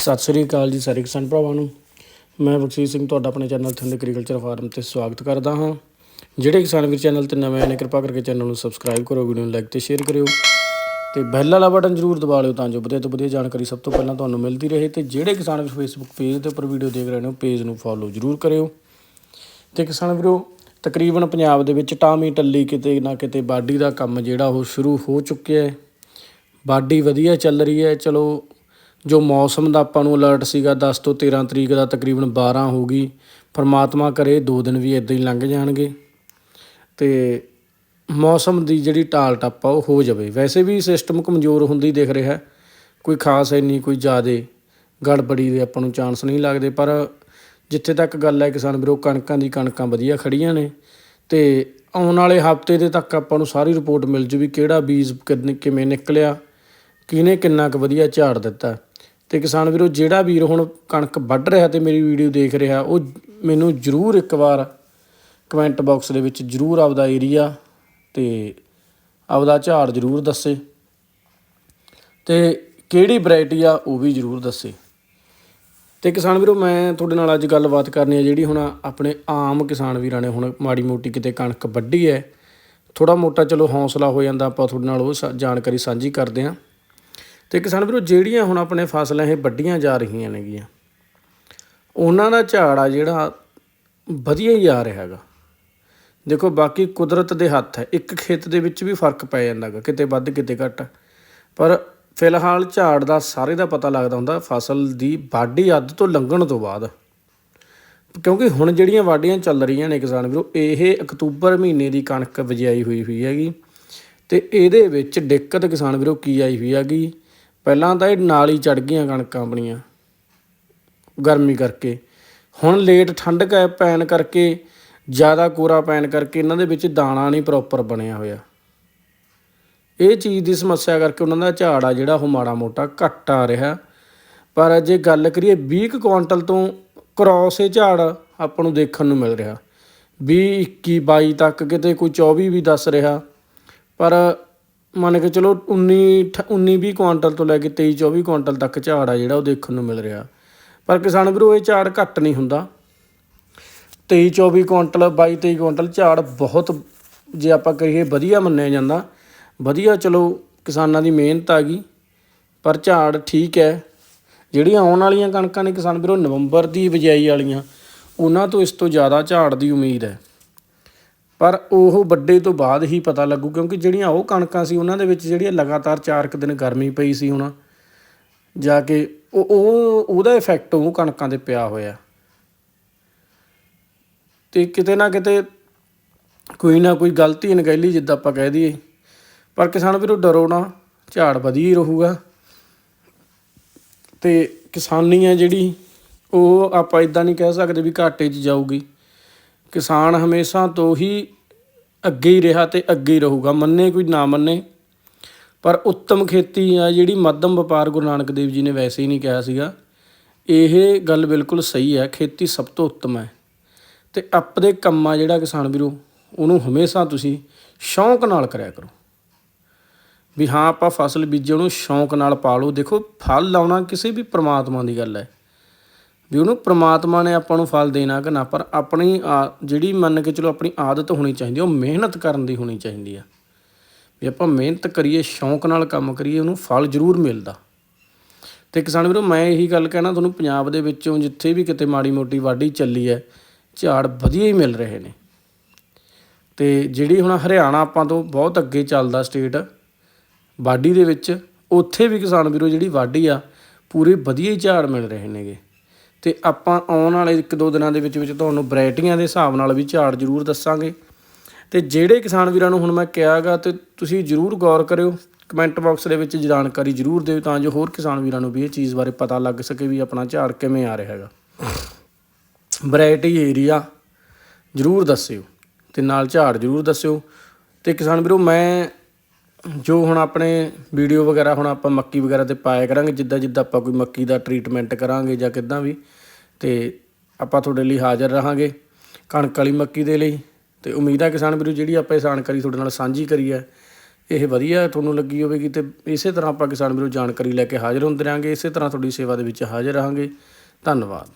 ਸਤਿ ਸ੍ਰੀ ਅਕਾਲ ਜੀ ਸਾਰੇ ਕਿਸਾਨ ਭਰਾਵਾਂ ਨੂੰ। ਮੈਂ ਬਖਸ਼ੀਰ ਸਿੰਘ ਤੁਹਾਡਾ ਆਪਣੇ ਚੈਨਲ ਥੰਦ ਐਗਰੀਕਲਚਰ ਫਾਰਮ ਤੇ ਸਵਾਗਤ ਕਰਦਾ ਹਾਂ। ਜਿਹੜੇ ਕਿਸਾਨ ਵੀਰ ਚੈਨਲ ਤੇ ਨਵੇਂ ਆਏ ਨੇ, ਕਿਰਪਾ ਕਰਕੇ ਚੈਨਲ ਨੂੰ ਸਬਸਕ੍ਰਾਈਬ ਕਰੋ, ਵੀਡੀਓ ਨੂੰ ਲਾਈਕ ਤੇ ਸ਼ੇਅਰ ਕਰਿਓ। ਤੇ ਬੈਲ ਵਾਲਾ ਬਟਨ ਜ਼ਰੂਰ ਦਬਾ ਲਿਓ ਤਾਂ ਜੋ ਵਧੀਆ ਤੋਂ ਵਧੀਆ ਜਾਣਕਾਰੀ ਸਭ ਤੋਂ ਪਹਿਲਾਂ ਤੁਹਾਨੂੰ ਮਿਲਦੀ ਰਹੇ। ਤੇ ਜਿਹੜੇ ਕਿਸਾਨ ਵੀਰ ਫੇਸਬੁੱਕ ਪੇਜ ਦੇ ਉੱਪਰ ਵੀਡੀਓ ਦੇਖ ਰਹੇ ਨੇ, ਉਹ ਪੇਜ ਨੂੰ ਫੋਲੋ ਜ਼ਰੂਰ ਕਰਿਓ। ਤੇ ਕਿਸਾਨ ਵੀਰੋ, ਤਕਰੀਬਨ ਪੰਜਾਬ ਦੇ ਵਿੱਚ ਟਾਮੀ ਟੱਲੀ ਕਿਤੇ ਨਾ ਕਿਤੇ ਬਾਡੀ ਦਾ ਕੰਮ ਜਿਹੜਾ ਉਹ ਸ਼ੁਰੂ ਹੋ ਚੁੱਕਿਆ ਹੈ। ਬਾਡੀ ਵਧੀਆ ਚੱਲ ਰਹੀ ਹੈ, ਚਲੋ ਜੋ ਮੌਸਮ ਦਾ ਆਪਾਂ ਨੂੰ ਅਲਰਟ ਸੀਗਾ 10 ਤੋਂ 13 ਤਰੀਕ ਦਾ ਤਕਰੀਬਨ 12 ਹੋ ਗਈ ਪਰਮਾਤਮਾ ਕਰੇ ਦੋ ਦਿਨ ਵੀ ਇਦਾਂ ਹੀ ਲੰਘ ਜਾਣਗੇ। ਤੇ ਮੌਸਮ ਦੀ ਜਿਹੜੀ ਟਾਲ ਟੱਪ ਆ ਉਹ ਹੋ ਜਾਵੇ। ਵੈਸੇ ਵੀ ਸਿਸਟਮ ਕਮਜ਼ੋਰ ਹੁੰਦੀ ਦਿਖ ਰਿਹਾ, ਕੋਈ ਖਾਸ ਇੰਨੀ ਕੋਈ ਜ਼ਿਆਦੇ ਗੜਬੜੀ ਦੇ ਆਪਾਂ ਨੂੰ ਚਾਂਸ ਨਹੀਂ ਲੱਗਦੇ, ਪਰ ਜਿੱਥੇ ਤੱਕ ਗੱਲ ਹੈ ਕਿਸਾਨ ਵੀਰੋ, ਕਣਕਾਂ ਦੀ ਕਣਕਾਂ ਵਧੀਆ ਖੜੀਆਂ ਨੇ ਤੇ ਆਉਣ ਵਾਲੇ ਹਫ਼ਤੇ ਦੇ ਤੱਕ ਆਪਾਂ ਨੂੰ ਸਾਰੀ ਰਿਪੋਰਟ ਮਿਲ ਜੂ ਵੀ ਕਿਹੜਾ ਬੀਜ ਕਿੰਨ- ਕਿਵੇਂ ਨਿਕਲਿਆ, ਕਿਹਨੇ ਕਿੰਨਾ ਕੁ ਵਧੀਆ ਝਾੜ ਦਿੱਤਾ। ਤੇ ਕਿਸਾਨ ਵੀਰੋ, ਜਿਹੜਾ ਵੀਰ ਹੁਣ ਕਣਕ ਵੱਢ ਰਿਹਾ ਤੇ ਮੇਰੀ ਵੀਡੀਓ ਦੇਖ ਰਿਹਾ, ਉਹ ਮੈਨੂੰ ਜਰੂਰ ਇੱਕ ਵਾਰ ਕਮੈਂਟ ਬਾਕਸ ਦੇ ਵਿੱਚ ਜਰੂਰ ਆਪਦਾ ਏਰੀਆ ਤੇ ਆਪਦਾ ਝਾੜ ਜਰੂਰ ਦੱਸੇ। ਤੇ ਕਿਹੜੀ ਵੈਰਾਈਟੀ ਆ, ਉਹ ਵੀ ਜਰੂਰ ਦੱਸੇ। ਤੇ ਕਿਸਾਨ ਵੀਰੋ, ਮੈਂ ਤੁਹਾਡੇ ਨਾਲ ਅੱਜ ਗੱਲਬਾਤ ਕਰਨੀ ਹੈ ਜਿਹੜੀ ਹੁਣ ਆਪਣੇ ਆਮ ਕਿਸਾਨ ਵੀਰਾਂ ਨੇ ਹੁਣ ਮਾੜੀ ਮੋਟੀ ਕਿਤੇ ਕਣਕ ਵੱਢੀ ਹੈ। ਥੋੜਾ ਮੋਟਾ ਚਲੋ ਹੌਸਲਾ ਹੋ ਜਾਂਦਾ, ਆਪਾਂ ਤੁਹਾਡੇ ਨਾਲ ਉਹ ਸਾ- ਜਾਣਕਾਰੀ ਸਾਂਝੀ ਕਰਦੇ ਹਾਂ ਤੇ ਕਿਸਾਨ ਵੀਰੋ, ਜਿਹੜੀਆਂ ਹੁਣ ਆਪਣੇ ਫਸਲਾਂ ਇਹ ਵੱਢੀਆਂ ਜਾ ਰਹੀਆਂ ਨੇਗੀਆਂ, ਉਹਨਾਂ ਦਾ ਝਾੜ ਆ ਜਿਹੜਾ ਵਧੀਆ ਹੀ ਆ ਰਿਹਾ ਹੈਗਾ। ਦੇਖੋ, ਬਾਕੀ ਕੁਦਰਤ ਦੇ ਹੱਥ ਹੈ, ਇੱਕ ਖੇਤ ਦੇ ਵਿੱਚ ਵੀ ਫ਼ਰਕ ਪੈ ਜਾਂਦਾ ਗਾ ਕਿਤੇ ਵੱਧ, ਕਿਤੇ ਘੱਟ। ਪਰ ਫਿਲਹਾਲ ਝਾੜ ਦਾ ਸਾਰੇ ਦਾ ਪਤਾ ਲੱਗਦਾ ਹੁੰਦਾ, ਫਸਲ ਦੀ ਵਾਢੀ ਅੱਧ ਤੋਂ ਲੰਘਣ ਤੋਂ ਬਾਅਦ। ਕਿਉਂਕਿ ਹੁਣ ਜਿਹੜੀਆਂ ਵਾਢੀਆਂ ਚੱਲ ਰਹੀਆਂ ਨੇ ਕਿਸਾਨ ਵੀਰੋ, ਇਹ ਅਕਤੂਬਰ ਮਹੀਨੇ ਦੀ ਕਣਕ ਵਜਾਈ ਹੋਈ ਹੋਈ ਹੈਗੀ, ਤੇ ਇਹਦੇ ਵਿੱਚ ਦਿੱਕਤ ਕਿਸਾਨ ਵੀਰੋ ਕੀ ਆਈ ਹੋਈ ਹੈਗੀ ਪਹਿਲਾਂ ਤਾਂ ਇਹ ਨਾਲ ਹੀ ਚੜ ਗਈਆਂ ਕਣਕਾਂ ਆਪਣੀਆਂ, ਗਰਮੀ ਕਰਕੇ। ਹੁਣ ਲੇਟ ਠੰਡ ਕ ਪੈਣ ਕਰਕੇ, ਜ਼ਿਆਦਾ ਕੋਰਾ ਪੈਣ ਕਰਕੇ ਇਹਨਾਂ ਦੇ ਵਿੱਚ ਦਾਣਾ ਨਹੀਂ ਪ੍ਰੋਪਰ ਬਣਿਆ ਹੋਇਆ। ਇਹ ਚੀਜ਼ ਦੀ ਸਮੱਸਿਆ ਕਰਕੇ ਉਹਨਾਂ ਦਾ ਝਾੜ ਆ ਜਿਹੜਾ ਉਹ ਮਾੜਾ ਮੋਟਾ ਘੱਟ ਆ ਰਿਹਾ। ਪਰ ਜੇ ਗੱਲ ਕਰੀਏ 20 ਕੁ ਕੁਆਂਟਲ ਤੋਂ ਕ੍ਰੋਸ ਇਹ ਝਾੜ ਆਪਾਂ ਨੂੰ ਦੇਖਣ ਨੂੰ ਮਿਲ ਰਿਹਾ। 20 21 22 ਤੱਕ ਕਿਤੇ ਕੋਈ 24 ਵੀ ਦੱਸ ਰਿਹਾ। ਪਰ ਮੰਨ ਕੇ ਚਲੋ 19 19 20 ਕੁਆਂਟਲ ਤੋਂ ਲੈ ਕੇ 23 24 ਕੁਆਂਟਲ ਤੱਕ ਝਾੜ ਆ ਜਿਹੜਾ ਉਹ ਦੇਖਣ ਨੂੰ ਮਿਲ ਰਿਹਾ। ਪਰ ਕਿਸਾਨ ਵੀਰੋ, ਇਹ ਝਾੜ ਘੱਟ ਨਹੀਂ ਹੁੰਦਾ। 23 24 ਕੁਆਂਟਲ 22 23 ਕੁਆਂਟਲ ਝਾੜ ਬਹੁਤ ਜੇ ਆਪਾਂ ਕਹੀਏ ਵਧੀਆ ਮੰਨਿਆ ਜਾਂਦਾ। ਵਧੀਆ ਚਲੋ ਕਿਸਾਨਾਂ ਦੀ ਮਿਹਨਤ ਆ ਗਈ, ਪਰ ਝਾੜ ਠੀਕ ਹੈ। ਜਿਹੜੀਆਂ ਆਉਣ ਵਾਲੀਆਂ ਕਣਕਾਂ ਨੇ ਕਿਸਾਨ ਵੀਰੋ, ਨਵੰਬਰ ਦੀ ਬਿਜਾਈ ਵਾਲੀਆਂ, ਉਹਨਾਂ ਤੋਂ ਇਸ ਤੋਂ ਜ਼ਿਆਦਾ ਝਾੜ ਦੀ ਉਮੀਦ ਹੈ। ਪਰ ਉਹ ਵੱਡੇ ਤੋਂ ਬਾਅਦ ਹੀ ਪਤਾ ਲੱਗੂ, ਕਿਉਂਕਿ ਜਿਹੜੀਆਂ ਉਹ ਕਣਕਾਂ ਸੀ, ਉਹਨਾਂ ਦੇ ਵਿੱਚ ਜਿਹੜੀਆਂ ਲਗਾਤਾਰ 4 ਕੁ ਦਿਨ ਗਰਮੀ ਪਈ ਸੀ ਹੁਣ, ਜਾ ਕੇ ਉਹ ਉਹ, ਉਹਦਾ ਇਫੈਕਟ ਉਹ ਕਣਕਾਂ ਤੇ ਪਿਆ ਹੋਇਆ। ਤੇ ਕਿਤੇ ਨਾ ਕਿਤੇ ਕੋਈ ਨਾ ਕੋਈ ਗਲਤੀ ਅਣਗਹਿਲੀ ਜਿੱਦਾਂ ਆਪਾਂ ਕਹਿ ਦਈਏ, ਪਰ ਕਿਸਾਨ ਵੀਰੋ ਡਰੋ ਨਾ, ਝਾੜ ਵਧੀ ਹੀ ਰਹੂਗਾ। ਤੇ ਕਿਸਾਨੀ ਹੈ ਜਿਹੜੀ, ਉਹ ਆਪਾਂ ਇਦਾਂ ਨਹੀਂ ਕਹਿ ਸਕਦੇ ਵੀ ਘਾਟੇ 'ਚ ਜਾਊਗੀ। ਕਿਸਾਨ ਹਮੇਸ਼ਾ ਤੋਂ ਹੀ ਅੱਗੇ ਹੀ ਰਿਹਾ ਤੇ ਅੱਗੇ ਹੀ ਰਹੂਗਾ, ਮੰਨੇ ਕੋਈ ਨਾ ਮੰਨੇ। ਪਰ ਉੱਤਮ ਖੇਤੀ ਆ ਜਿਹੜੀ ਮੱਧਮ ਵਪਾਰ ਗੁਰੂ ਨਾਨਕ ਦੇਵ ਜੀ ਨੇ ਵੈਸੇ ਹੀ ਨਹੀਂ ਕਿਹਾ ਸੀਗਾ। ਇਹ ਗੱਲ ਬਿਲਕੁਲ ਸਹੀ ਹੈ, ਖੇਤੀ ਸਭ ਤੋਂ ਉੱਤਮ ਹੈ। ਤੇ ਆਪਦੇ ਕੰਮਾਂ ਜਿਹੜਾ ਕਿਸਾਨ ਵੀਰੋ, ਉਹਨੂੰ ਹਮੇਸ਼ਾ ਤੁਸੀਂ ਸ਼ੌਂਕ ਨਾਲ ਕਰਿਆ ਕਰੋ। ਵੀ ਹਾਂ, ਆਪਾਂ ਫਸਲ ਬੀਜਣ ਨੂੰ ਸ਼ੌਂਕ ਨਾਲ ਪਾਲੋ। ਦੇਖੋ, ਫਲ ਲਾਉਣਾ ਕਿਸੇ ਵੀ ਪ੍ਰਮਾਤਮਾ ਦੀ ਗੱਲ ਹੈ। ਵੀ ਉਹਨੂੰ ਪ੍ਰਮਾਤਮਾ ਨੇ ਆਪਾਂ ਨੂੰ ਫਲ ਦੇਣਾ ਕਿ ਨਾ, ਪਰ ਆਪਣੀ ਆ- ਜਿਹੜੀ ਮੰਨ ਕੇ ਚਲੋ ਆਪਣੀ ਆਦਤ ਹੋਣੀ ਚਾਹੀਦੀ ਉਹ ਮਿਹਨਤ ਕਰਨ ਦੀ ਹੋਣੀ ਚਾਹੀਦੀ ਆ। ਵੀ ਆਪਾਂ ਮਿਹਨਤ ਕਰੀਏ, ਸ਼ੌਂਕ ਨਾਲ ਕੰਮ ਕਰੀਏ, ਉਹਨੂੰ ਫਲ ਜ਼ਰੂਰ ਮਿਲਦਾ। ਤੇ ਕਿਸਾਨ ਵੀਰੋ, ਮੈਂ ਇਹੀ ਗੱਲ ਕਹਿਣਾ ਤੁਹਾਨੂੰ, ਪੰਜਾਬ ਦੇ ਵਿੱਚੋਂ ਜਿੱਥੇ ਵੀ ਕਿਤੇ ਮਾੜੀ ਮੋਟੀ ਵਾਢੀ ਚੱਲੀ ਹੈ, ਝਾੜ ਵਧੀਆ ਹੀ ਮਿਲ ਰਹੇ ਨੇ। ਤੇ ਜਿਹੜੀ ਹੁਣ ਹਰਿਆਣਾ ਆਪਾਂ ਤੋਂ ਬਹੁਤ ਅੱਗੇ ਚੱਲਦਾ ਸਟੇਟ, ਵਾਢੀ ਦੇ ਵਿੱਚ, ਉੱਥੇ ਵੀ ਕਿਸਾਨ ਵੀਰੋ ਜਿਹੜੀ ਵਾਢੀ ਆ, ਪੂਰੇ ਵਧੀਆ ਹੀ ਝਾੜ ਮਿਲ ਰਹੇ ਨੇਗੇ। ਤੇ ਆਪਾਂ ਆਉਣ ਵਾਲੇ ਇੱਕ ਦੋ ਦਿਨਾਂ ਦੇ ਵਿੱਚ ਵਿੱਚ ਤੁਹਾਨੂੰ ਵੈਰਾਈਟੀਆਂ ਦੇ ਹਿਸਾਬ ਨਾਲ ਵੀ ਝਾੜ ਜ਼ਰੂਰ ਦੱਸਾਂਗੇ। ਤੇ ਜਿਹੜੇ ਕਿਸਾਨ ਵੀਰਾਂ ਨੂੰ ਹੁਣ ਮੈਂ ਕਿਹਾਗਾ ਤੇ ਤੁਸੀਂ ਜ਼ਰੂਰ ਗੌਰ ਕਰਿਓ, ਕਮੈਂਟ ਬਾਕਸ ਦੇ ਵਿੱਚ ਜਾਣਕਾਰੀ ਜ਼ਰੂਰ ਦਿਓ ਤਾਂ ਜੋ ਹੋਰ ਕਿਸਾਨ ਵੀਰਾਂ ਨੂੰ ਵੀ ਇਹ ਚੀਜ਼ ਬਾਰੇ ਪਤਾ ਲੱਗ ਸਕੇ ਵੀ ਆਪਣਾ ਝਾੜ ਕਿਵੇਂ ਆ ਰਿਹਾ ਹੈਗਾ। ਵੈਰਾਈਟੀ ਏਰੀਆ ਜ਼ਰੂਰ ਦੱਸਿਓ ਤੇ ਨਾਲ ਝਾੜ ਜ਼ਰੂਰ ਦੱਸਿਓ। ਤੇ ਕਿਸਾਨ ਵੀਰੋ, ਮੈਂ ਜੋ ਹੁਣ ਆਪਣੇ ਵੀਡੀਓ ਵਗੈਰਾ ਹੁਣ ਆਪਾਂ ਮੱਕੀ ਵਗੈਰਾ ਤੇ ਪਾਇਆ ਕਰਾਂਗੇ, ਜਿੱਦਾਂ ਜਿੱਦਾਂ ਆਪਾਂ ਕੋਈ ਮੱਕੀ ਦਾ ਟ੍ਰੀਟਮੈਂਟ ਕਰਾਂਗੇ ਜਾਂ ਕਿੱਦਾਂ ਵੀ, ਤੇ ਆਪਾਂ ਤੁਹਾਡੇ ਲਈ ਹਾਜ਼ਰ ਰਹਾਂਗੇ ਕਣਕ ਵਾਲੀ ਮੱਕੀ ਦੇ ਲਈ। ਤੇ ਉਮੀਦ ਹੈ ਕਿਸਾਨ ਵੀਰੋ, ਜਿਹੜੀ ਆਪਾਂ ਇਹ ਜਾਣਕਾਰੀ ਤੁਹਾਡੇ ਨਾਲ ਸਾਂਝੀ ਕਰੀ ਹੈ, ਇਹ ਵਧੀਆ ਤੁਹਾਨੂੰ ਲੱਗੀ ਹੋਵੇਗੀ ਤੇ ਇਸੇ ਤਰ੍ਹਾਂ ਆਪਾਂ ਕਿਸਾਨ ਵੀਰੋ ਜਾਣਕਾਰੀ ਲੈ ਕੇ ਹਾਜ਼ਰ ਹੁੰਦੇ ਰਹਾਂਗੇ, ਇਸੇ ਤਰ੍ਹਾਂ ਤੁਹਾਡੀ ਸੇਵਾ ਦੇ ਵਿੱਚ ਹਾਜ਼ਰ ਰਹਾਂਗੇ। ਧੰਨਵਾਦ।